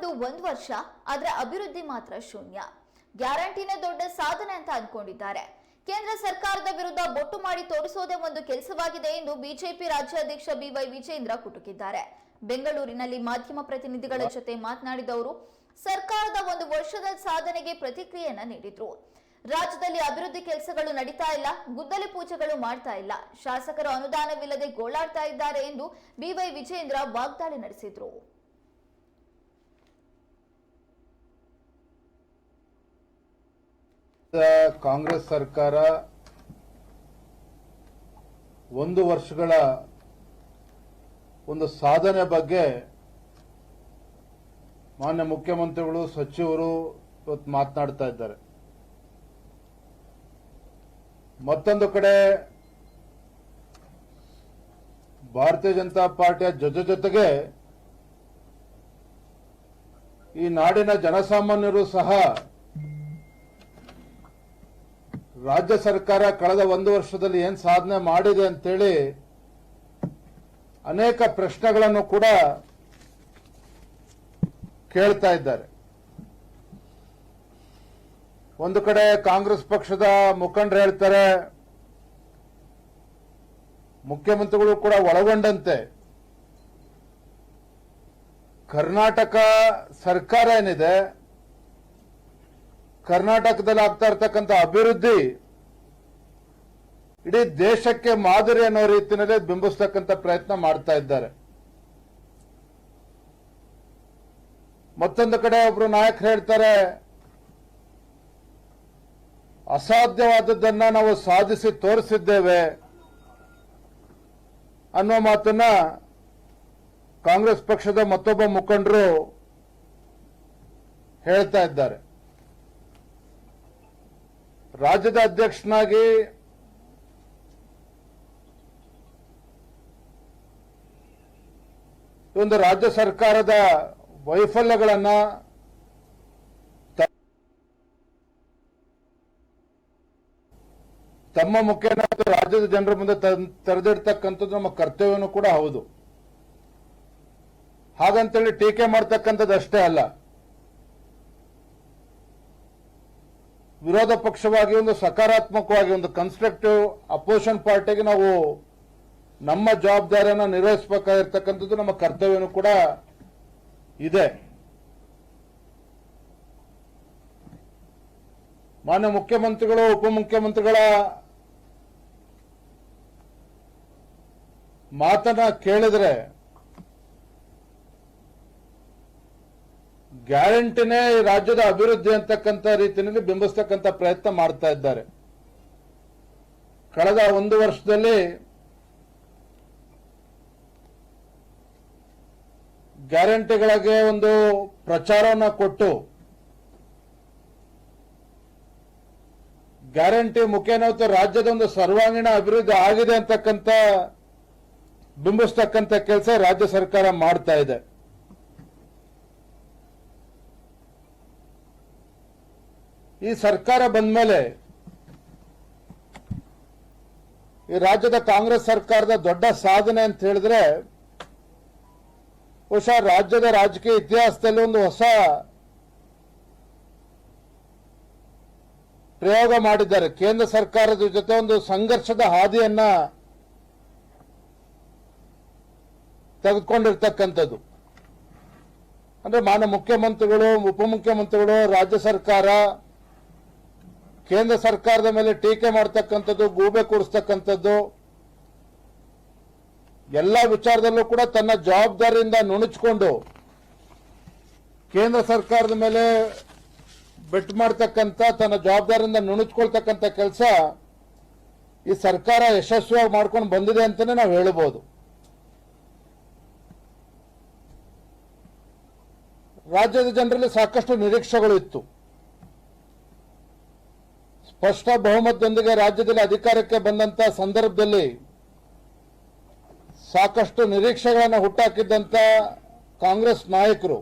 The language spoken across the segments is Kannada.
ಬಂದು ಒಂದು ವರ್ಷ, ಅದರ ಅಭಿವೃದ್ಧಿ ಮಾತ್ರ ಶೂನ್ಯ. ಗ್ಯಾರಂಟಿನೇ ದೊಡ್ಡ ಸಾಧನೆ ಅಂತ ಅಂದ್ಕೊಂಡಿದ್ದಾರೆ ಕೇಂದ್ರ ಸರ್ಕಾರದ ವಿರುದ್ಧ ಬೊಟ್ಟು ಮಾಡಿ ತೋರಿಸೋದೇ ಒಂದು ಕೆಲಸವಾಗಿದೆ ಎಂದು ಬಿಜೆಪಿ ರಾಜ್ಯಾಧ್ಯಕ್ಷ ಬಿವೈ ವಿಜೇಂದ್ರ ಕುಟುಕಿದ್ದಾರೆ. ಬೆಂಗಳೂರಿನಲ್ಲಿ ಮಾಧ್ಯಮ ಪ್ರತಿನಿಧಿಗಳ ಜೊತೆ ಮಾತನಾಡಿದವರು ಸರ್ಕಾರದ ಒಂದು ವರ್ಷದ ಸಾಧನೆಗೆ ಪ್ರತಿಕ್ರಿಯೆಯನ್ನ ನೀಡಿದ್ರು. ರಾಜ್ಯದಲ್ಲಿ ಅಭಿವೃದ್ಧಿ ಕೆಲಸಗಳು ನಡೀತಾ ಇಲ್ಲ, ಗುದ್ದಲಿ ಪೂಜೆಗಳು ಮಾಡ್ತಾ ಇಲ್ಲ. ಶಾಸಕರು ಅನುದಾನವಿಲ್ಲದೆ ಗೋಳಾಡ್ತಾ ಇದ್ದಾರೆ ಎಂದು ಬಿವೈ ವಿಜೇಂದ್ರ ವಾಗ್ದಾಳಿ ನಡೆಸಿದ್ರು. ಕಾಂಗ್ರೆಸ್ ಸರ್ಕಾರ ಒಂದು ವರ್ಷಗಳ ಒಂದು ಸಾಧನೆ ಬಗ್ಗೆ ಮಾನ್ಯ ಮುಖ್ಯಮಂತ್ರಿಗಳು, ಸಚಿವರು ಇವತ್ತು ಮಾತನಾಡ್ತಾ ಇದ್ದಾರೆ. ಮತ್ತೊಂದು ಕಡೆ ಭಾರತೀಯ ಜನತಾ ಪಾರ್ಟಿಯ ಜೊತೆ ಜೊತೆಗೆ ಈ ನಾಡಿನ ಜನಸಾಮಾನ್ಯರು ಸಹ ರಾಜ್ಯ ಸರ್ಕಾರ ಕಳೆದ ಒಂದು ವರ್ಷದಲ್ಲಿ ಏನ್ ಸಾಧನೆ ಮಾಡಿದೆ ಅಂತೇಳಿ ಅನೇಕ ಪ್ರಶ್ನೆಗಳನ್ನು ಕೂಡ ಕೇಳ್ತಾ ಇದ್ದಾರೆ. ಒಂದು ಕಡೆ ಕಾಂಗ್ರೆಸ್ ಪಕ್ಷದ ಮುಖಂಡರು ಹೇಳ್ತಾರೆ, ಮುಖ್ಯಮಂತ್ರಿಗಳು ಕೂಡ ಒಳಗೊಂಡಂತೆ. ಕರ್ನಾಟಕ ಸರ್ಕಾರ ಏನಿದೆ ಕರ್ನಾಟಕದಲ್ಲಿ ಆಗ್ತಾ ಇರ್ತಕ್ಕಂಥ ಅಭಿವೃದ್ಧಿ ಇಡೀ ದೇಶಕ್ಕೆ ಮಾದರಿ ಅನ್ನೋ ರೀತಿಯಲ್ಲಿ ಬಿಂಬಿಸ್ತಕ್ಕಂಥ ಪ್ರಯತ್ನ ಮಾಡ್ತಾ ಇದ್ದಾರೆ. ಮತ್ತೊಂದು ಕಡೆ ಒಬ್ರು ನಾಯಕರು ಹೇಳ್ತಾರೆ, ಅಸಾಧ್ಯವಾದದ್ದನ್ನ ನಾವು ಸಾಧಿಸಿ ತೋರಿಸಿದ್ದೇವೆ ಅನ್ನೋ ಮಾತನ್ನ ಕಾಂಗ್ರೆಸ್ ಪಕ್ಷದ ಮತ್ತೊಬ್ಬ ಮುಖಂಡರು ಹೇಳ್ತಾ ಇದ್ದಾರೆ. ರಾಜ್ಯದ ಅಧ್ಯಕ್ಷನಾಗಿ ಒಂದು ರಾಜ್ಯ ಸರ್ಕಾರದ ವೈಫಲ್ಯಗಳನ್ನ ತಮ್ಮ ಮುಖೇನ ರಾಜ್ಯದ ಜನರ ಮುಂದೆ ತೆರೆದಿಡ್ತಕ್ಕಂಥದ್ದು ನಮ್ಮ ಕರ್ತವ್ಯನೂ ಕೂಡ ಹೌದು. ಹಾಗಂತೇಳಿ ಟೀಕೆ ಮಾಡ್ತಕ್ಕಂಥದ್ದು ಅಷ್ಟೇ ಅಲ್ಲ. ವಿರೋಧ ಪಕ್ಷವಾಗಿ ಒಂದು ಸಕಾರಾತ್ಮಕವಾಗಿ ಒಂದು ಕನ್ಸ್ಟ್ರಕ್ಟಿವ್ ಅಪೋಸಿಷನ್ ಪಾರ್ಟಿಗೆ ನಾವು ನಮ್ಮ ಜವಾಬ್ದಾರಿಯನ್ನು ನಿರ್ವಹಿಸಬೇಕಾಗಿರ್ತಕ್ಕಂಥದ್ದು ನಮ್ಮ ಕರ್ತವ್ಯನೂ ಕೂಡ ಇದೆ. ಮಾನ್ಯ ಮುಖ್ಯಮಂತ್ರಿಗಳು, ಉಪಮುಖ್ಯಮಂತ್ರಿಗಳ ಮಾತನ್ನ ಕೇಳಿದ್ರೆ ಗ್ಯಾರಂಟಿನೇ ರಾಜ್ಯದ ಅಭಿವೃದ್ಧಿ ಅಂತಕ್ಕಂಥ ರೀತಿಯಲ್ಲಿ ಬಿಂಬಿಸ್ತಕ್ಕಂಥ ಪ್ರಯತ್ನ ಮಾಡ್ತಾ ಇದ್ದಾರೆ. ಕಳೆದ ಒಂದು ವರ್ಷದಲ್ಲಿ ಗ್ಯಾರಂಟಿಗಳಿಗೆ ಒಂದು ಪ್ರಚಾರವನ್ನು ಕೊಟ್ಟು ಗ್ಯಾರಂಟಿ ಮುಖೇನ ರಾಜ್ಯದ ಒಂದು ಸರ್ವಾಂಗೀಣ ಅಭಿವೃದ್ಧಿ ಆಗಿದೆ ಅಂತಕ್ಕಂಥ ಬಿಂಬಿಸ್ತಕ್ಕಂಥ ಕೆಲಸ ರಾಜ್ಯ ಸರ್ಕಾರ ಮಾಡ್ತಾ ಇದೆ. ಈ ಸರ್ಕಾರ ಬಂದ ಮೇಲೆ ಈ ರಾಜ್ಯದ ಕಾಂಗ್ರೆಸ್ ಸರ್ಕಾರದ ದೊಡ್ಡ ಸಾಧನೆ ಅಂತ ಹೇಳಿದ್ರೆ ಬಹುಶಃ ರಾಜ್ಯದ ರಾಜಕೀಯ ಇತಿಹಾಸದಲ್ಲಿ ಒಂದು ಹೊಸ ಪ್ರಯೋಗ ಮಾಡಿದ್ದಾರೆ. ಕೇಂದ್ರ ಸರ್ಕಾರದ ಜೊತೆ ಒಂದು ಸಂಘರ್ಷದ ಹಾದಿಯನ್ನ ತೆಗೆದುಕೊಂಡಿರ್ತಕ್ಕಂಥದ್ದು. ಅಂದ್ರೆ ಮಾನ್ಯ ಮುಖ್ಯಮಂತ್ರಿಗಳು, ಉಪಮುಖ್ಯಮಂತ್ರಿಗಳು, ರಾಜ್ಯ ಸರ್ಕಾರ ಕೇಂದ್ರ ಸರ್ಕಾರದ ಮೇಲೆ ಟೀಕೆ ಮಾಡ್ತಕ್ಕಂಥದ್ದು, ಗೂಬೆ ಕೂರಿಸ್ತಕ್ಕಂಥದ್ದು, ಎಲ್ಲ ವಿಚಾರದಲ್ಲೂ ಕೂಡ ತನ್ನ ಜವಾಬ್ದಾರಿಯಿಂದ ನುಣುಚಿಕೊಂಡು ಕೇಂದ್ರ ಸರ್ಕಾರದ ಮೇಲೆ ಬೆಟ್ ಮಾಡ್ತಕ್ಕಂಥ, ತನ್ನ ಜವಾಬ್ದಾರಿಯಿಂದ ನುಣುಚ್ಕೊಳ್ತಕ್ಕಂಥ ಕೆಲಸ ಈ ಸರ್ಕಾರ ಯಶಸ್ವಿಯಾಗಿ ಮಾಡ್ಕೊಂಡು ಬಂದಿದೆ ಅಂತಾನೆ ನಾವು ಹೇಳಬಹುದು ರಾಜ್ಯದ ಜನರಲ್ಲಿ ಸಾಕಷ್ಟು ನಿರೀಕ್ಷೆಗಳು ಇತ್ತು. ಸ್ಪಷ್ಟ ಬಹುಮತದೊಂದಿಗೆ ರಾಜ್ಯದಲ್ಲಿ ಅಧಿಕಾರಕ್ಕೆ ಬಂದಂತ ಸಂದರ್ಭದಲ್ಲಿ ಸಾಕಷ್ಟು ನಿರೀಕ್ಷೆಗಳನ್ನು ಹುಟ್ಟಾಕಿದ್ದಂತ ಕಾಂಗ್ರೆಸ್ ನಾಯಕರು.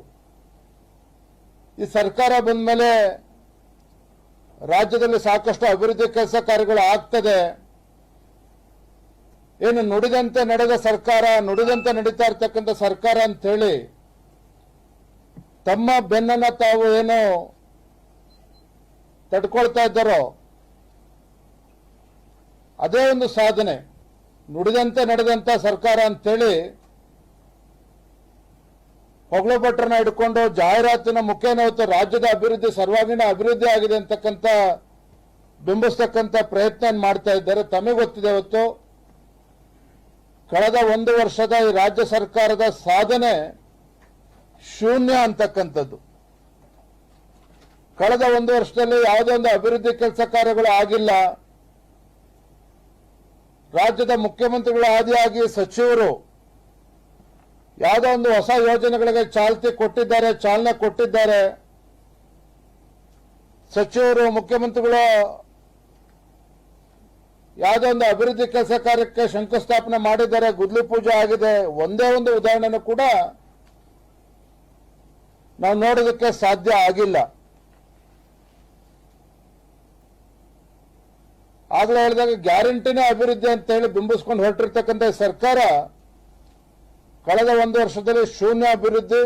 ಈ ಸರ್ಕಾರ ಬಂದ ಮೇಲೆ ರಾಜ್ಯದಲ್ಲಿ ಸಾಕಷ್ಟು ಅಭಿವೃದ್ಧಿ ಕೆಲಸ ಕಾರ್ಯಗಳು ಆಗ್ತದೆ. ಏನು ನುಡಿದಂತೆ ನಡೆದ ಸರ್ಕಾರ, ನುಡಿದಂತೆ ನಡೀತಾ ಇರ್ತಕ್ಕಂಥ ಸರ್ಕಾರ ಅಂತ ಹೇಳಿ ತಮ್ಮ ಬೆನ್ನನ್ನ ತಾವು ಏನು ತಡ್ಕೊಳ್ತಾ ಇದ್ದಾರೋ ಅದೇ ಒಂದು ಸಾಧನೆ. ನುಡಿದಂತೆ ನಡೆದಂತ ಸರ್ಕಾರ ಅಂತೇಳಿ ಹೊಗಳ ಹಿಡ್ಕೊಂಡು ಜಾಹೀರಾತಿನ ಮುಖೇನ ಇವತ್ತು ರಾಜ್ಯದ ಅಭಿವೃದ್ಧಿ ಸರ್ವಾಂಗೀಣ ಅಭಿವೃದ್ಧಿ ಆಗಿದೆ ಅಂತಕ್ಕಂಥ ಬಿಂಬಿಸ್ತಕ್ಕಂಥ ಪ್ರಯತ್ನ ಮಾಡ್ತಾ ಇದ್ದಾರೆ. ತಮಗೆ ಗೊತ್ತಿದೆ ಇವತ್ತು ಕಳೆದ ಒಂದು ವರ್ಷದ ಈ ರಾಜ್ಯ ಸರ್ಕಾರದ ಸಾಧನೆ ಶೂನ್ಯ ಅಂತಕ್ಕಂಥದ್ದು. ಕಳೆದ ಒಂದು ವರ್ಷದಲ್ಲಿ ಯಾವುದೇ ಒಂದು ಅಭಿವೃದ್ಧಿ ಕೆಲಸ ಕಾರ್ಯಗಳು ಆಗಿಲ್ಲ. ರಾಜ್ಯದ ಮುಖ್ಯಮಂತ್ರಿಗಳ ಆದಿಯಾಗಿ ಸಚಿವರು ಯಾವುದೋ ಒಂದು ಹೊಸ ಯೋಜನೆಗಳಿಗೆ ಚಾಲ್ತಿ ಕೊಟ್ಟಿದ್ದಾರೆ, ಚಾಲನೆ ಕೊಟ್ಟಿದ್ದಾರೆ. ಸಚಿವರು, ಮುಖ್ಯಮಂತ್ರಿಗಳು ಯಾವುದೋ ಒಂದು ಅಭಿವೃದ್ಧಿ ಕೆಲಸ ಕಾರ್ಯಕ್ಕೆ ಶಂಕುಸ್ಥಾಪನೆ ಮಾಡಿದ್ದಾರೆ ಗುದ್ಲಿ ಪೂಜೆ ಆಗಿದೆ. ಒಂದೇ ಒಂದು ಉದಾಹರಣೆನೂ ಕೂಡ ನಾವು ನೋಡೋದಕ್ಕೆ ಸಾಧ್ಯ ಆಗಿಲ್ಲ. ಆಗ್ಲೇ ಹೇಳಿದಾಗ ಗ್ಯಾರಂಟಿನೇ ಅಭಿವೃದ್ಧಿ ಅಂತ ಹೇಳಿ ಬಿಂಬಿಸ್ಕೊಂಡು ಹೊರಟಿರ್ತಕ್ಕಂಥ ಸರ್ಕಾರ ಕಳೆದ ಒಂದು ವರ್ಷದಲ್ಲಿ ಶೂನ್ಯ ಅಭಿವೃದ್ಧಿ,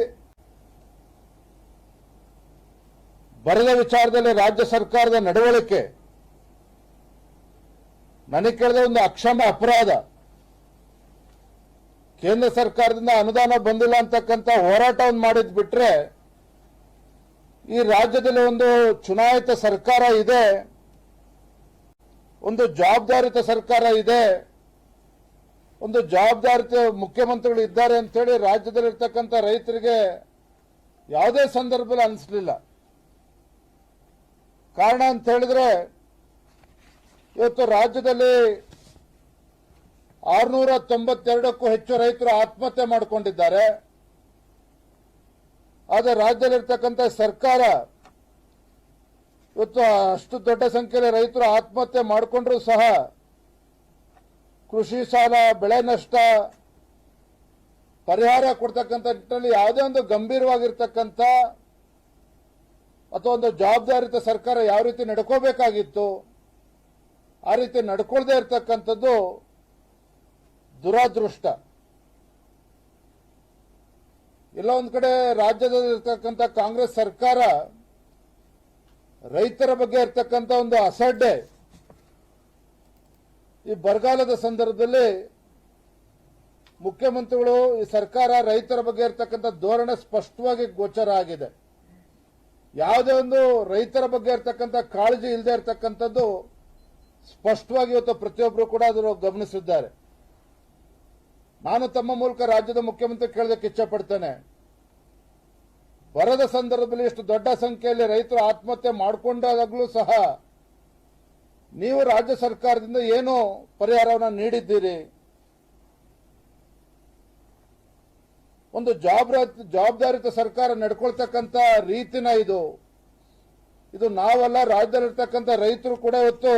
ಬರದ ವಿಚಾರದಲ್ಲಿ ರಾಜ್ಯ ಸರ್ಕಾರದ ನಡವಳಿಕೆ, ನನಗೆ ಕೇಳಿದ ಒಂದು ಅಕ್ಷಮ ಅಪರಾಧ. ಕೇಂದ್ರ ಸರ್ಕಾರದಿಂದ ಅನುದಾನ ಬಂದಿಲ್ಲ ಅಂತಕ್ಕಂಥ ಹೋರಾಟವನ್ನು ಮಾಡಿದ್ ಬಿಟ್ರೆ ಈ ರಾಜ್ಯದಲ್ಲಿ ಒಂದು ಚುನಾಯಿತ ಸರ್ಕಾರ ಇದೆ. ಒಂದು ಜವಾಬ್ದಾರಿತ ಸರ್ಕಾರ ಇದೆ. ಒಂದು ಜವಾಬ್ದಾರಿತ ಮುಖ್ಯಮಂತ್ರಿಗಳು ಇದ್ದಾರೆ ಅಂತೇಳಿ ರಾಜ್ಯದಲ್ಲಿರ್ತಕ್ಕಂಥ ರೈತರಿಗೆ ಯಾವುದೇ ಸಂದರ್ಭದಲ್ಲಿ ಅನಿಸ್ಲಿಲ್ಲ. ಕಾರಣ ಅಂತ ಹೇಳಿದ್ರೆ, ಇವತ್ತು ರಾಜ್ಯದಲ್ಲಿ ಆರುನೂರ ತೊಂಬತ್ತೆರಡಕ್ಕೂ ಹೆಚ್ಚು ರೈತರು ಆತ್ಮಹತ್ಯೆ ಮಾಡಿಕೊಂಡಿದ್ದಾರೆ. ಆದರೆ ರಾಜ್ಯದಲ್ಲಿರ್ತಕ್ಕಂಥ ಸರ್ಕಾರ ಇವತ್ತು ಅಷ್ಟು ದೊಡ್ಡ ಸಂಖ್ಯೆಯಲ್ಲಿ ರೈತರು ಆತ್ಮಹತ್ಯೆ ಮಾಡಿಕೊಂಡ್ರು ಸಹ ಕೃಷಿ ಸಾಲ, ಬೆಳೆ ನಷ್ಟ, ಪರಿಹಾರ ಕೊಡ್ತಕ್ಕಂಥ ನಿಟ್ಟಿನಲ್ಲಿ ಯಾವುದೇ ಒಂದು ಗಂಭೀರವಾಗಿರ್ತಕ್ಕಂಥ ಅಥವಾ ಒಂದು ಜವಾಬ್ದಾರಿತ ಸರ್ಕಾರ ಯಾವ ರೀತಿ ನಡ್ಕೋಬೇಕಾಗಿತ್ತು, ಆ ರೀತಿ ನಡ್ಕೊಳ್ದೇ ಇರತಕ್ಕಂಥದ್ದು ದುರಾದೃಷ್ಟ. ಎಲ್ಲ ಒಂದು ಕಡೆ ರಾಜ್ಯದಲ್ಲಿರ್ತಕ್ಕಂಥ ಕಾಂಗ್ರೆಸ್ ಸರ್ಕಾರ ರೈತರ ಬಗ್ಗೆ ಇರ್ತಕ್ಕಂಥ ಒಂದು ಅಸಡ್ಡೆ ಈ ಬರಗಾಲದ ಸಂದರ್ಭದಲ್ಲಿ ಮುಖ್ಯಮಂತ್ರಿಗಳು, ಈ ಸರ್ಕಾರ ರೈತರ ಬಗ್ಗೆ ಇರ್ತಕ್ಕಂತ ಧೋರಣೆ ಸ್ಪಷ್ಟವಾಗಿ ಗೋಚರ ಆಗಿದೆ. ಯಾವುದೇ ಒಂದು ರೈತರ ಬಗ್ಗೆ ಇರ್ತಕ್ಕಂಥ ಕಾಳಜಿ ಇಲ್ಲದೆ ಇರತಕ್ಕಂಥದ್ದು ಸ್ಪಷ್ಟವಾಗಿ ಇವತ್ತು ಪ್ರತಿಯೊಬ್ಬರು ಕೂಡ ಅದನ್ನು ಗಮನಿಸಿದ್ದಾರೆ. ನಾನು ತಮ್ಮ ಮೂಲಕ ರಾಜ್ಯದ ಮುಖ್ಯಮಂತ್ರಿ ಕೇಳೋದಕ್ಕೆ ಇಚ್ಛಪಡ್ತೇನೆ. ಬರದ ಸಂದರ್ಭದಲ್ಲಿ ಎಷ್ಟು ದೊಡ್ಡ ಸಂಖ್ಯೆಯಲ್ಲಿ ರೈತರು ಆತ್ಮಹತ್ಯೆ ಮಾಡಿಕೊಂಡಾಗಲೂ ಸಹ ನೀವು ರಾಜ್ಯ ಸರ್ಕಾರದಿಂದ ಏನು ಪರಿಹಾರವನ್ನು ನೀಡಿದ್ದೀರಿ. ಒಂದು ಜವಾಬ್ ಜವಾಬ್ದಾರಿತ ಸರ್ಕಾರ ನಡ್ಕೊಳ್ತಕ್ಕಂಥ ರೀತಿನ ಇದು. ಇದು ನಾವೆಲ್ಲ, ರಾಜ್ಯದಲ್ಲಿರ್ತಕ್ಕಂಥ ರೈತರು ಕೂಡ ಇವತ್ತು